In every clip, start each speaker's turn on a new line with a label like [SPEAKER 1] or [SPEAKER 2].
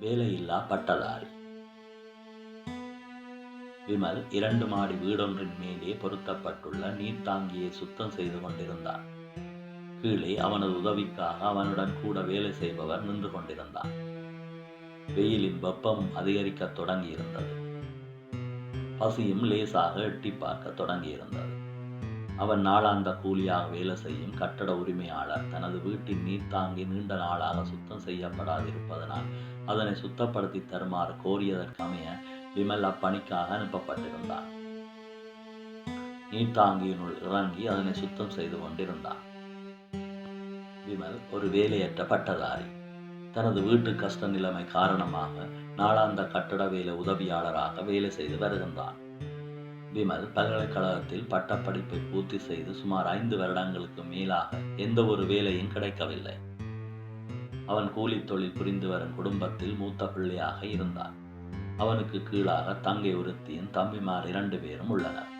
[SPEAKER 1] வேலையில்லா பட்டதாரி விமல் இரண்டு மாடி வீடொன்றின் மேலே பொருத்தப்பட்டுள்ள நீர்த்தாங்கியை சுத்தம் செய்து கொண்டிருந்தான். கீழே அவனது உதவிக்காக அவனுடன் கூட வேலை செய்பவர் நின்று கொண்டிருந்தான். வெயிலின் வெப்பம் அதிகரிக்கத் தொடங்கியிருந்தது. பசியும் லேசாக எட்டி பார்க்க தொடங்கியிருந்தது. அவன் நாளாந்த கூலியாக வேலை செய்யும் கட்டட உரிமையாளர். தனது வீட்டின் நீர்த்தாங்கி நீண்ட நாளாக சுத்தம் செய்யப்படாதிருப்பதனால் அதனை சுத்தப்படுத்தி தருமாறு கோரியதற்கமைய விமல் அப்பணிக்காக அனுப்பப்பட்டிருந்தான். நீர்த்தாங்கியினுள் இறங்கி அதனை சுத்தம் செய்து கொண்டிருந்தான். விமல் ஒரு வேலையற்ற பட்டதாரி. தனது வீட்டு கஷ்ட நிலைமை காரணமாக நாளாந்த கட்டட வேலை உதவியாளராக வேலை செய்து வருகின்றான். விமல் பல்கலைக்கழகத்தில் பட்டப்படிப்பை பூர்த்தி செய்து சுமார் ஐந்து வருடங்களுக்கு மேலாக எந்த ஒரு வேலையும் கிடைக்கவில்லை. அவன் கூலித் தொழில் புரிந்து வரும் குடும்பத்தில் மூத்த பிள்ளையாக இருந்தான். அவனுக்கு கீழாக தங்கை ஒருத்தியும் தம்பிமார் இரண்டு பேரும் உள்ளனர்.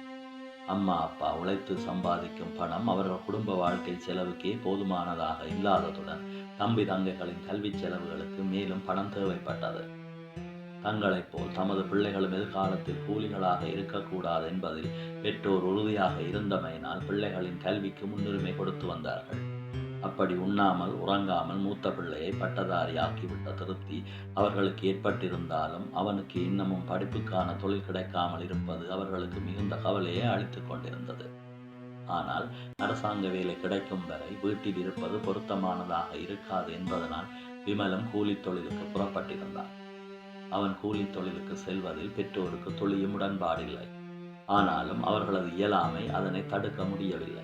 [SPEAKER 1] அம்மா அப்பா உழைத்து சம்பாதிக்கும் பணம் அவர்கள் குடும்ப வாழ்க்கை செலவுக்கே போதுமானதாக இல்லாததுடன் தம்பி தங்கைகளின் கல்வி செலவுகளுக்கு மேலும் பணம் தேவைப்பட்டது. தங்களைப் போல் தமது பிள்ளைகளும் எதிர்காலத்தில் கூலிகளாக இருக்கக்கூடாது என்பதில் பெற்றோர் உறுதியாக இருந்தமையினால் பிள்ளைகளின் கல்விக்கு முன்னுரிமை கொடுத்து வந்தார்கள். அப்படி உண்ணாமல் உறங்காமல் மூத்த பிள்ளையை பட்டதாரியாக்கிவிட்ட திருப்தி அவர்களுக்கு ஏற்பட்டிருந்தாலும் அவனுக்கு இன்னமும் படிப்புக்கான தொழில் கிடைக்காமல் இருப்பது அவர்களுக்கு மிகுந்த கவலையை அளித்துக் கொண்டிருந்தது. ஆனால் அரசாங்க வேலை கிடைக்கும் வரை வீட்டில் இருப்பது பொருத்தமானதாக இருக்காது என்பதனால் விமலம் கூலித் தொழிலுக்கு புறப்பட்டிருந்தான். அவன் கூலித் தொழிலுக்கு செல்வதில் பெற்றோருக்கு துளியும் உடன்பாடில்லை. ஆனாலும் அவர்களது இயலாமை அதனை தடுக்க முடியவில்லை.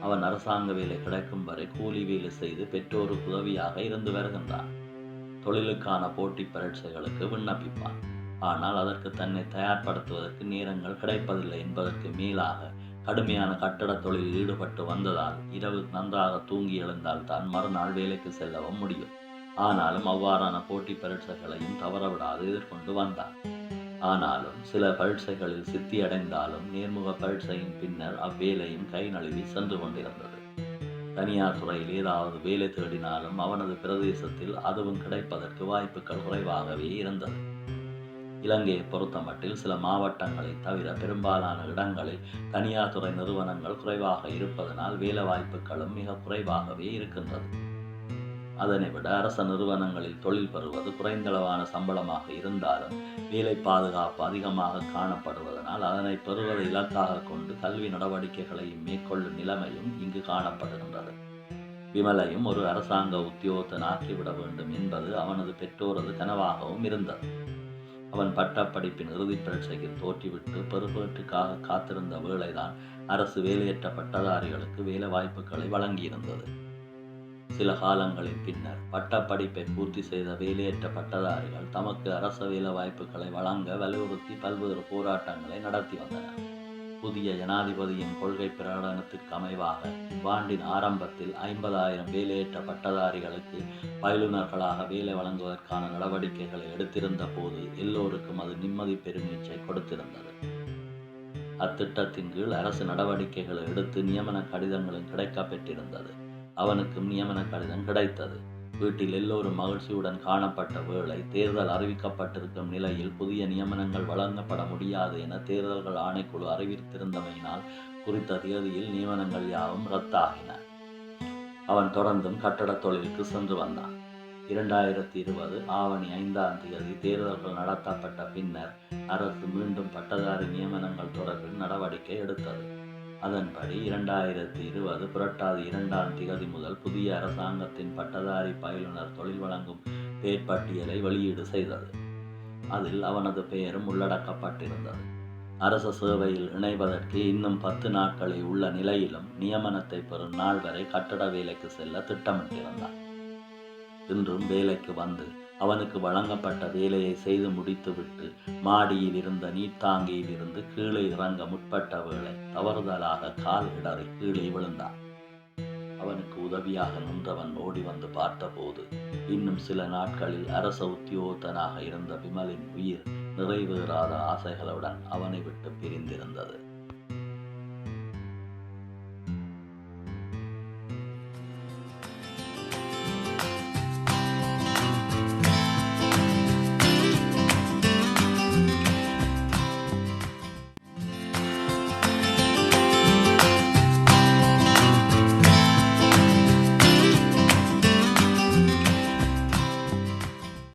[SPEAKER 1] அவன் அரசாங்க வேலை கிடைக்கும் வரை கூலி வேலை செய்து பெற்றோருக்கு உதவியாக இருந்து வருகின்றான். தொழிலுக்கான போட்டி பரீட்சைகளுக்கு விண்ணப்பிப்பான். ஆனால் அதற்கு தன்னை தயார்படுத்துவதற்கு நேரங்கள் கிடைப்பதில்லை என்பதற்கு மேலாக கடுமையான கட்டட தொழிலில் ஈடுபட்டு வந்ததால் இரவு நன்றாக தூங்கி எழுந்தால் தான் மறுநாள் வேலைக்கு செல்லவும் முடியும். ஆனாலும் அவ்வாறான போட்டி பரீட்சைகளையும் தவறவிடாது எதிர்கொண்டு வந்தான் ஆனாலும் சில பரீட்சைகளில் சித்தியடைந்தாலும் நேர்முக பரீட்சையின் பின்னர் அவ்வேலையும் கை நழுவி சென்று கொண்டிருந்தது. தனியார் துறையில் ஏதாவது வேலை தேடினாலும் அவனது பிரதேசத்தில் அதுவும் கிடைப்பதற்கு வாய்ப்புகள் குறைவாகவே இருந்தது. இலங்கையை பொறுத்தமட்டில் சில மாவட்டங்களை தவிர பெரும்பாலான இடங்களில் தனியார் துறை நிறுவனங்கள் குறைவாக இருப்பதனால் வேலை வாய்ப்புகளும் மிக குறைவாகவே இருக்கின்றது. அதனை விட அரச நிறுவனங்களில் தொழில் பெறுவது குறைந்தளவான சம்பளமாக இருந்தாலும் வேலை பாதுகாப்பு அதிகமாக காணப்படுவதனால் அதனை பெறுவதை இலக்காக கொண்டு கல்வி நடவடிக்கைகளையும் மேற்கொள்ளும் நிலைமையும் இங்கு காணப்படுகின்றது. விமலையும் ஒரு அரசாங்க உத்தியோகத்தன் ஆக்கிவிட வேண்டும் என்பது அவனது பெற்றோரது கனவாகவும் இருந்தது. அவன் பட்டப்படிப்பின் இறுதிப் பரீட்சைக்கு தோற்றிவிட்டு பெருவேட்டுக்காக காத்திருந்த வேளைதான் அரசு வேலையற்ற பட்டதாரிகளுக்கு வேலை வாய்ப்புகளை வழங்கியிருந்தது. சில காலங்களின் பின்னர் பட்டப்படிப்பை பூர்த்தி செய்த வேலையற்ற பட்டதாரிகள் தமக்கு அரச வேலை வாய்ப்புகளை வழங்க வலியுறுத்தி பல்வேறு போராட்டங்களை நடத்தி வந்தனர். புதிய ஜனாதிபதியின் கொள்கை பிரகடனத்திற்கு அமைவாக இவ்வாண்டின் ஆரம்பத்தில் ஐம்பதாயிரம் வேலையற்ற பட்டதாரிகளுக்கு பயிலுநர்களாக வேலை வழங்குவதற்கான நடவடிக்கைகளை எடுத்திருந்த போது எல்லோருக்கும் அது நிம்மதி பெருமீச்சை கொடுத்திருந்தது. அத்திட்டத்தின் கீழ் அரசு நடவடிக்கைகளை எடுத்து நியமன கடிதங்களும் கிடைக்கப்பெற்றிருந்தது. அவனுக்கும் நியமன கடிதம் கிடைத்தது. வீட்டில் எல்லோரும் மகிழ்ச்சியுடன் காணப்பட்ட வேளை தேர்தல் அறிவிக்கப்பட்டிருக்கும் நிலையில் புதிய நியமனங்கள் வழங்கப்பட முடியாது என தேர்தல்கள் ஆணைக்குழு அறிவித்திருந்தமையினால் குறித்த தேதியில் நியமனங்கள் யாவும் ரத்தாகின. அவன் தொடர்ந்தும் கட்டடத் தொழிலுக்கு சென்று வந்தான். இரண்டாயிரத்தி இருபது ஆவணி ஐந்தாம் தேதி தேர்தல்கள் நடத்தப்பட்ட பின்னர் அரசு மீண்டும் பட்டதாரி நியமனங்கள் தொடர்பில் நடவடிக்கை எடுத்தது. அதன்படி இரண்டாயிரத்தி இருபது புரட்டாதி இரண்டாம் திகதி முதல் புதிய அரசாங்கத்தின் பட்டதாரி பயிலுனர் தொழில் வழங்கும் பெயர் பட்டியலை வெளியீடு செய்தது. அதில் அவனது பெயரும் உள்ளடக்கப்பட்டிருந்தது. அரச சேவையில் இணைவதற்கு இன்னும் பத்து நாட்களே உள்ள நிலையிலும் நியமனத்தை பெறும் நாள் வரை கட்டட வேலைக்கு செல்ல திட்டமிட்டிருந்தான். இன்றும் வேலைக்கு வந்து அவனுக்கு வழங்கப்பட்ட வேலையை செய்து முடித்துவிட்டு மாடியில் இருந்த நீர்த்தாங்கியில் இருந்து கீழே இறங்க முற்பட்ட வேளை தவறுதலாக கால் இடறி கீழே விழுந்தான். அவனுக்கு உதவியாக நின்றவன் ஓடி வந்து பார்த்தபோது இன்னும் சில நாட்களில் அரச உத்தியோகத்தனாக இருந்த விமலின் உயிர் நிறைவேறாத ஆசைகளுடன் அவனை விட்டு பிரிந்திருந்தது.